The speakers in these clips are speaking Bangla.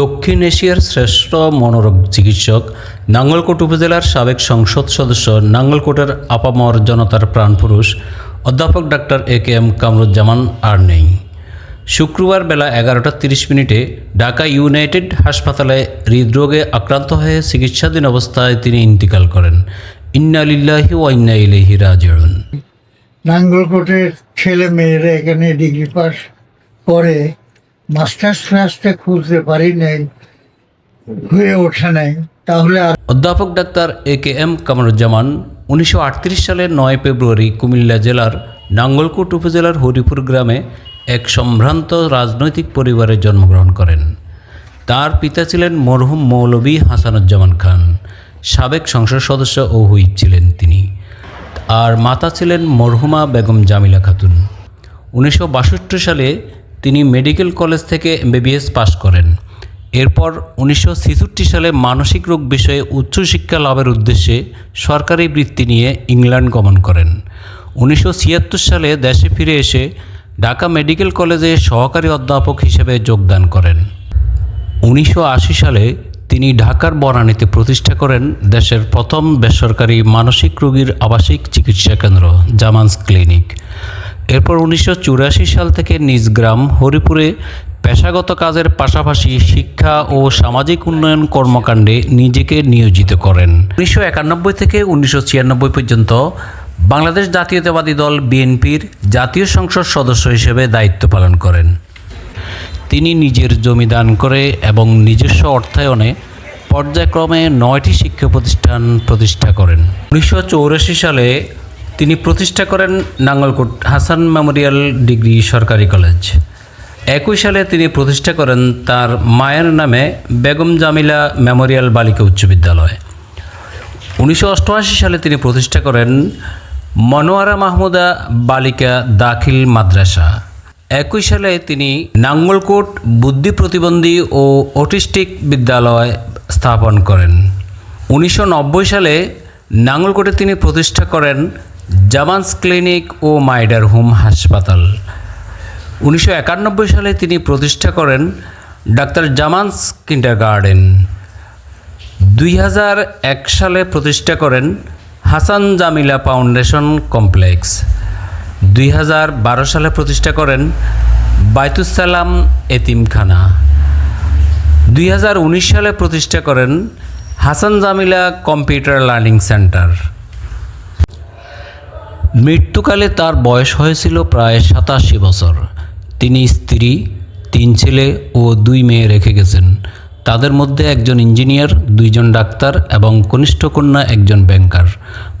দক্ষিণ এশিয়ার শ্রেষ্ঠ মনোরোগ চিকিৎসক, নাঙ্গলকোট উপজেলার সাবেক সংসদ সদস্য, নাঙ্গলকোটের আপামর জনতার প্রাণপুরুষ অধ্যাপক doctor A K M Kamruzzaman আর নেই। শুক্রবার বেলা এগারোটা তিরিশ মিনিটে ঢাকা ইউনাইটেড হাসপাতালে হৃদরোগে আক্রান্ত হয়ে চিকিৎসাধীন অবস্থায় তিনি ইন্তিকাল করেন। ইন্না লিল্লাহি ওয়া ইন্না ইলাইহি রাজিউন। নাঙ্গলকোটের ছেলে মেয়েরা এখানে ডিগ্রি পাস করে। মাস্টার্স খুলতে পারি নাই, হয়ে ওঠে নাই। তাহলে অধ্যাপক doctor A K M Kamruzzaman উনিশশো আটত্রিশ সালের নয় ফেব্রুয়ারি কুমিল্লা জেলার নাঙ্গলকোট উপজেলার হরিপুর গ্রামে এক সম্ভ্রান্ত রাজনৈতিক পরিবারে জন্মগ্রহণ করেন। তার পিতা ছিলেন মরহুম মৌলভী হাসানুজ্জামান খান। সাবেক সংসদ সদস্য ও হুইপ ছিলেন তিনি। আর মাতা ছিলেন মরহুমা বেগম জামিলা খাতুন। উনিশশো বাষট্টি সালে তিনি মেডিকেল কলেজ থেকে এমবিবিএস পাশ করেন। এরপর উনিশশো ছেষট্টি সালে মানসিক রোগ বিষয়ে উচ্চশিক্ষা লাভের উদ্দেশ্যে সরকারি বৃত্তি নিয়ে ইংল্যান্ড গমন করেন। উনিশশো ছিয়াত্তর সালে দেশে ফিরে এসে ঢাকা মেডিকেল কলেজে সহকারী অধ্যাপক হিসেবে যোগদান করেন। উনিশশো আশি সালে তিনি ঢাকার বনানীতে প্রতিষ্ঠা করেন দেশের প্রথম বেসরকারি মানসিক রোগীর আবাসিক চিকিৎসা কেন্দ্র, জামান্স ক্লিনিক। এরপর উনিশশো চুরাশি সাল থেকে নিজ গ্রাম হরিপুরে পেশাগত কাজের পাশাপাশি শিক্ষা ও সামাজিক উন্নয়ন কর্মকাণ্ডে নিজেকে নিয়োজিত করেন। উনিশশো একানব্বই থেকে উনিশশো ছিয়ানব্বই পর্যন্ত বাংলাদেশ জাতীয়তাবাদী দল বিএনপির জাতীয় সংসদ সদস্য হিসেবে দায়িত্ব পালন করেন। তিনি নিজের জমি দান করে এবং নিজস্ব অর্থায়নে পর্যায়ক্রমে নয়টি শিক্ষা প্রতিষ্ঠান প্রতিষ্ঠা করেন। উনিশশো সালে তিনি প্রতিষ্ঠা করেন নাঙ্গলকোট হাসান মেমোরিয়াল ডিগ্রি সরকারি কলেজ। একই সালে তিনি প্রতিষ্ঠা করেন তার মায়ের নামে বেগম জামিলা মেমোরিয়াল বালিকা উচ্চ বিদ্যালয়। উনিশশো অষ্টআশি সালে তিনি প্রতিষ্ঠা করেন মনোয়ারা মাহমুদা বালিকা দাখিল মাদ্রাসা। একই সালে তিনি নাঙ্গলকোট বুদ্ধি প্রতিবন্ধী ও অটিস্টিক বিদ্যালয় স্থাপন করেন। উনিশশো নব্বই সালে নাঙ্গলকোটে তিনি প্রতিষ্ঠা করেন জামান্স ক্লিনিক ও মাইডার হোম হাসপাতাল। উনিশশো একানব্বই সালে তিনি প্রতিষ্ঠা করেন ডাক্তার জামান্স কিন্ডার গার্ডেন দুই হাজার এক সালে প্রতিষ্ঠা করেন হাসান জামিলা ফাউন্ডেশন কমপ্লেক্স। দুই হাজার বারো সালে প্রতিষ্ঠা করেন বাইতুসালাম এতিমখানা। দুই হাজার উনিশ সালে প্রতিষ্ঠা করেন Hasan Jamila computer learning centre. মৃত্যুকালে তার বয়স হয়েছিল প্রায় সাতাশি বছর। তিনি স্ত্রী, তিন ছেলে ও দুই মেয়ে রেখে গেছেন। তাদের মধ্যে একজন ইঞ্জিনিয়ার, দুইজন ডাক্তার এবং কনিষ্ঠ কন্যা একজন ব্যাংকার।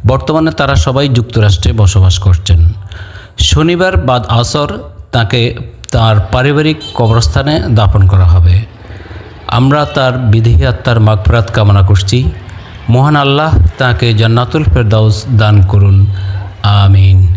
বর্তমানে তারা সবাই যুক্তরাষ্ট্রে বসবাস করছেন। শনিবার বাদ আসর তাকে তার পারিবারিক কবরস্থানে দাফন করা হবে। আমরা তার বিধি আত্মার মাগফরাত কামনা করছি। মহান আল্লাহ তাকে জান্নাতুল ফেরদাউস দান করুন। Amen.